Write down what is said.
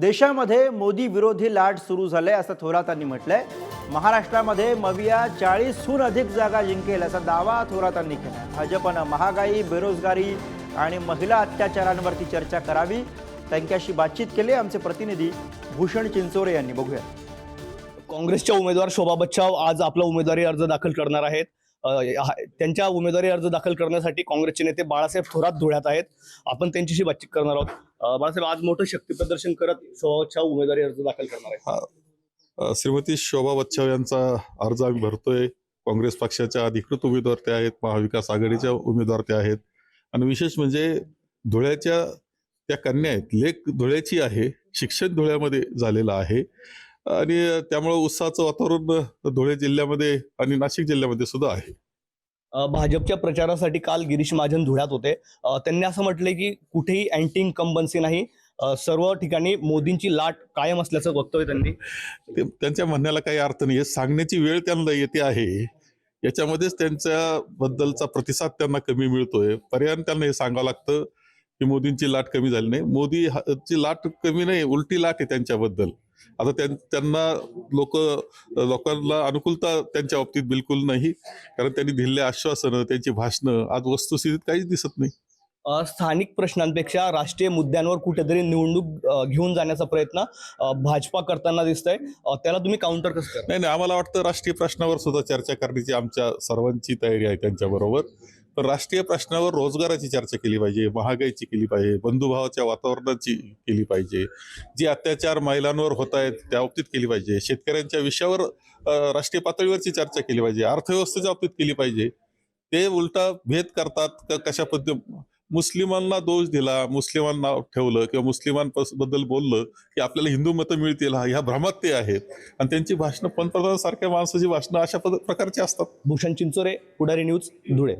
देशामध्ये मोदी विरोधी लाट सुरू झाले असं थोरातांनी म्हटलंय. महाराष्ट्रामध्ये मविया चाळीसहून अधिक जागा जिंकेल असा दावा थोरातांनी केला भाजपनं महागाई बेरोजगारी आणि महिला अत्याचारांवरती चर्चा करावी. त्यांच्याशी बातचीत केली आमचे प्रतिनिधी भूषण चिंचोरे यांनी. बघूया. काँग्रेसच्या उमेदवार शोभा बच्चाव आज आपला उमेदवारी अर्ज दाखल करणार आहेत. त्यांच्या उमेदवारी अर्ज दाखल करण्यासाठी काँग्रेसचे नेते बाळासाहेब थोरात धुळ्यात आहेत. आपण त्यांच्याशी बातचीत करणार आहोत. बाळासाहेब आज मोठं शक्ती प्रदर्शन करत शोभा उमेदवारी अर्ज दाखल करणार आहे श्रीमती शोभा बच्छाव यांचा अर्ज आम्ही भरतोय. काँग्रेस पक्षाच्या अधिकृत उमेदवार ते आहेत महाविकास आघाडीच्या उमेदवार त्या आहेत. आणि विशेष म्हणजे धुळ्याच्या त्या कन्या आहेत लेख धुळ्याची आहे शिक्षण धुळ्यामध्ये झालेलं आहे. आणि त्यामुळं उत्साहाचं वातावरण धुळे जिल्ह्यामध्ये आणि नाशिक जिल्ह्यामध्ये सुद्धा आहे. भाजपच्या प्रचारासाठी काल गिरीश महाजन धुळ्यात होते. त्यांनी असं म्हटलंय की कुठेही अँटी इन्कम्बन्सी नाही सर्व ठिकाणी मोदींची लाट कायम असल्याचं वक्तव्य त्यांनी त्यांच्या म्हणण्याला काही अर्थ नाही. सांगण्याची वेळ त्यांना येते आहे. याच्यामध्येच त्यांच्या बद्दलचा प्रतिसाद त्यांना कमी मिळतोय. पर्याय त्यांना हे सांगावं लागतं. की मोदींची लाट कमी झाली नाही. मोदी ची लाट कमी नाही उलटी लाट आहे त्यांच्याबद्दल. आता त्यां- त्यांना लोक लोकांना अनुकूलता त्यांच्या बाबतीत बिलकुल नाही. कारण त्यांनी दिलेले आश्वासनं त्यांची भाषणं आज वस्तुस्थितीत काहीच दिसत नाही. स्थानिक प्रश्नांपेक्षा राष्ट्रीय मुद्द्यांवर कुठेतरी निवडणूक घेऊन जाण्याचा प्रयत्न भाजपा करताना दिसतंय. त्याला तुम्ही काउंटर कसं नाही नाही आम्हाला वाटतं राष्ट्रीय प्रश्नावर सुद्धा चर्चा करण्याची आमच्या सर्वांची तयारी आहे त्यांच्याबरोबर. राष्ट्रीय प्रश्नावर रोजगाराची चर्चा केली पाहिजे महागाईची केली पाहिजे बंधुभावाच्या वातावरणाची केली पाहिजे जी अत्याचार महिलांवर होत आहेत त्या बाबतीत केली पाहिजे. शेतकऱ्यांच्या विषयावर राष्ट्रीय पातळीवरची चर्चा केली पाहिजे. अर्थव्यवस्थेच्या बाबतीत केली पाहिजे. ते उलटा भेद करतात का कशा पद्धती मुस्लिमांना दोष दिला मुस्लिमांना ठेवलं किंवा मुस्लिमांबद्दल बोललं की आपल्याला हिंदू मतं मिळतील हा- ह्या भ्रमात ते आहेत. आणि त्यांची भाषणं पंतप्रधानासारख्या माणसाची भाषणं अशा प्रकारची असतात. भूषण चिंचोरे पुढारी न्यूज धुळे.